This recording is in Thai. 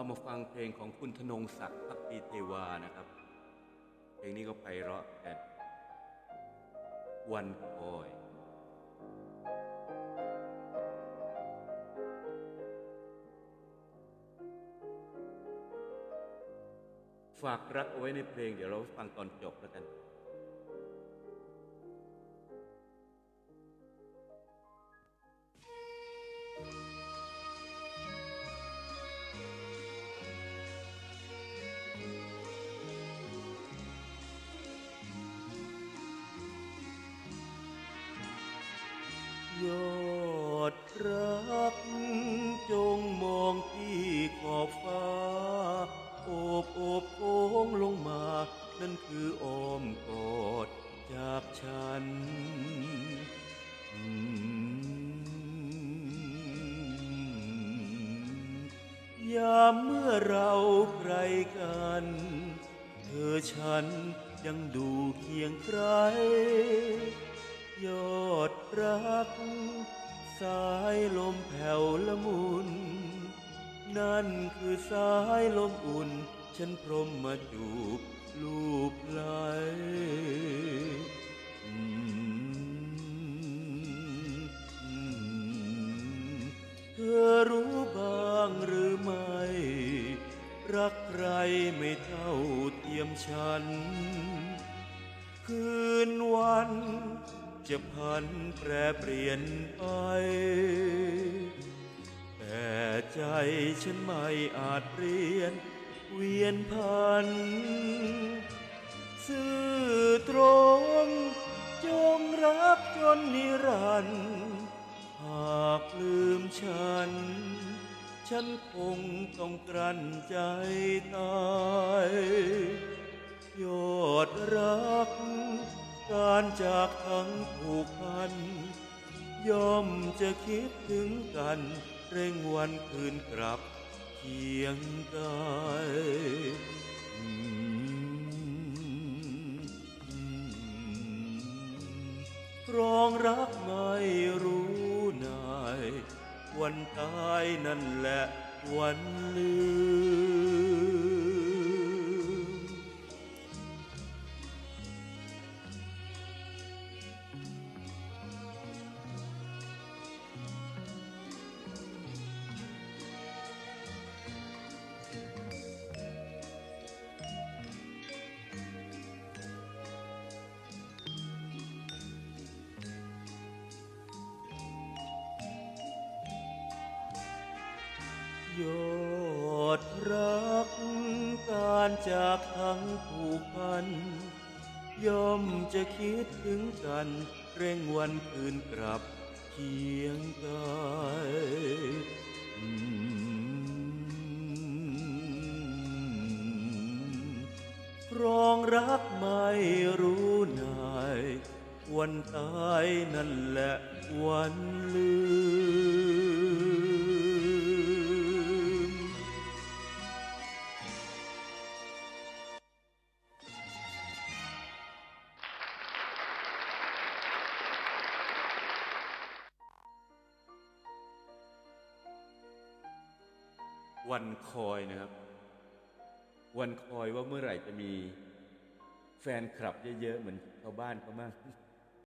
เอามาฟังเพลงของคุณธนงศักดิ์พักดีเทวานะครับ เพลงนี้ก็ไพเราะแต่วันคอยฝากรักเอาไว้ในเพลงเดี๋ยวเราฟังตอนจบแล้วกัน ยอดรัก จงมองที่ขอบฟ้า โอบโอบโค้งลงมา นั่นคืออ้อมกอดจากฉันอืมยามเมื่อเราใครกัน เธอฉันยังดูเคียงใคร ก สายลมแผ่วละมุน นั่นคือสายลมอุ่น ฉันพรมมาจูบลูบไหลอืมเธอรู้บ้างหรือไม่ รักใครไม่เท่าเทียมฉัน คืนวัน จะพันแปรเปลี่ยนไป แต่ใจฉันไม่อาจเปลี่ยน เวียนพัน ซื่อตรงจงรักจนนิรันดร์หากลืมฉัน ฉันคงต้องกลั้นใจตาย ยอดรัก การจากทั้งผูกพัน ย่อมจะคิดถึงกัน เร่งวันคืนกลับเคียงกายอืมอืมครองรักไม่รู้นาย วันตายนั่นแหละวันลืม ยอดรักการจากทั้งผูกพัน ย่อมจะคิดถึงกัน เร่งวันคืนกลับเคียงกายรองรักไม่รู้นาย วันตายนั่นแหละวันลืม วันคอยนะครับ วันคอยว่าเมื่อไหร่จะมีแฟนคลับเยอะๆ เหมือนชาวบ้านเขามาก